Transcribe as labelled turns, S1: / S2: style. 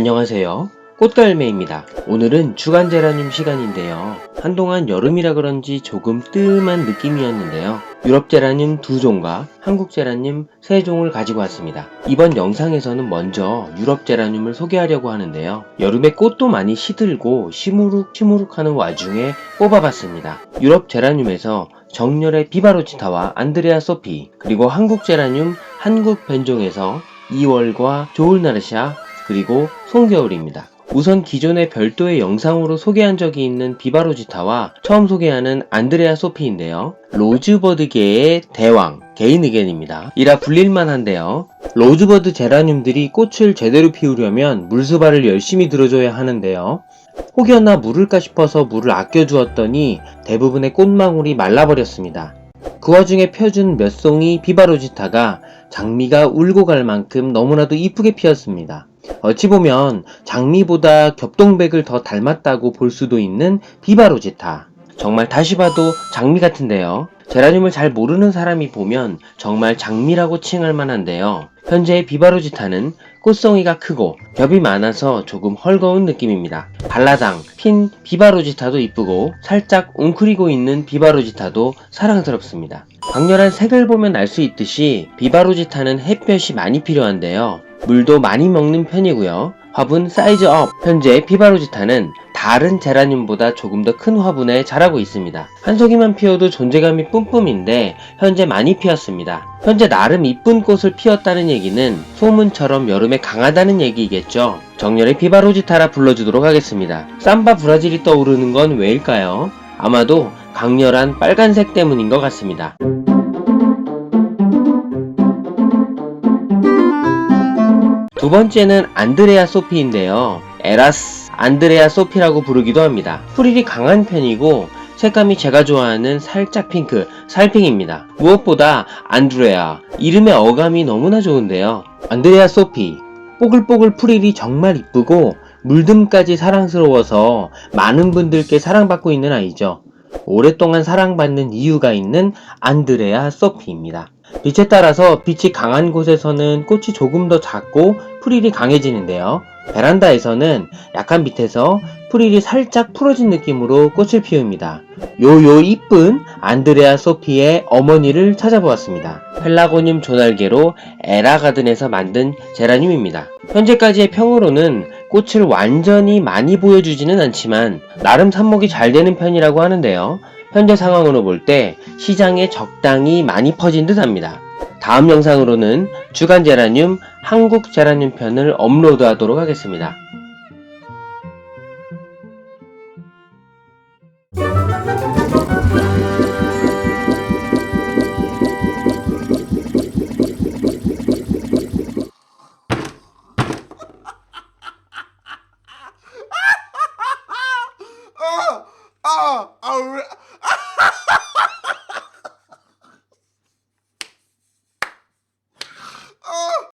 S1: 안녕하세요. 꽃갈매입니다. 오늘은 주간 제라늄 시간인데요. 한동안 여름이라 그런지 조금 뜸한 느낌이었는데요. 유럽 제라늄 두 종과 한국 제라늄 세 종을 가지고 왔습니다. 이번 영상에서는 먼저 유럽 제라늄을 소개하려고 하는데요. 여름에 꽃도 많이 시들고 시무룩 시무룩 하는 와중에 뽑아봤습니다. 유럽 제라늄에서 정열의 비바로치타와 안드레아 소피 그리고 한국 제라늄 한국 변종에서 2월과 조울나르샤 그리고 송겨울입니다. 우선 기존에 별도의 영상으로 소개한 적이 있는 비바로지타와 처음 소개하는 안드레아 소피인데요. 로즈버드계의 대왕, 개인 의견입니다. 이라 불릴만 한데요. 로즈버드 제라늄들이 꽃을 제대로 피우려면 물수발을 열심히 들어줘야 하는데요. 혹여나 물을까 싶어서 물을 아껴주었더니 대부분의 꽃망울이 말라버렸습니다. 그 와중에 펴준 몇 송이 비바로지타가 장미가 울고 갈 만큼 너무나도 이쁘게 피었습니다. 어찌 보면 장미보다 겹동백을 더 닮았다고 볼 수도 있는 비바로지타. 정말 다시 봐도 장미 같은데요. 제라늄을 잘 모르는 사람이 보면 정말 장미라고 칭할 만한데요. 현재 비바로지타는 꽃송이가 크고 겹이 많아서 조금 헐거운 느낌입니다. 발라당, 핀 비바로지타도 이쁘고 살짝 웅크리고 있는 비바로지타도 사랑스럽습니다. 강렬한 색을 보면 알 수 있듯이 비바로지타는 햇볕이 많이 필요한데요. 물도 많이 먹는 편이고요. 화분 사이즈 업! 현재 비바로지타는 다른 제라늄보다 조금 더 큰 화분에 자라고 있습니다. 한 송이만 피워도 존재감이 뿜뿜인데 현재 많이 피었습니다. 현재 나름 이쁜 꽃을 피웠다는 얘기는 소문처럼 여름에 강하다는 얘기겠죠. 정렬의 비바로지타라 불러주도록 하겠습니다. 삼바 브라질이 떠오르는 건 왜일까요? 아마도 강렬한 빨간색 때문인 것 같습니다. 두 번째는 안드레아 소피인데요. 에라스 안드레아 소피라고 부르기도 합니다. 풀일이 강한 편이고 색감이 제가 좋아하는 살짝 핑크 살핑입니다. 무엇보다 안드레아 이름의 어감이 너무나 좋은데요. 안드레아 소피 뽀글뽀글 풀일이 정말 이쁘고 물듬까지 사랑스러워서 많은 분들께 사랑받고 있는 아이죠. 오랫동안 사랑받는 이유가 있는 안드레아 소피입니다. 빛에 따라서 빛이 강한 곳에서는 꽃이 조금 더 작고 풀일이 강해지는데요. 베란다에서는 약한 빛에서 풀일이 살짝 풀어진 느낌으로 꽃을 피웁니다. 요요 이쁜 안드레아 소피의 어머니를 찾아보았습니다. 펠라고늄 조날계로 에라가든에서 만든 제라늄입니다. 현재까지의 평으로는 꽃을 완전히 많이 보여주지는 않지만 나름 삽목이 잘 되는 편이라고 하는데요. 현재 상황으로 볼 때 시장에 적당히 많이 퍼진 듯 합니다. 다음 영상으로는 주간 제라늄 한국 제라늄 편을 업로드 하도록 하겠습니다.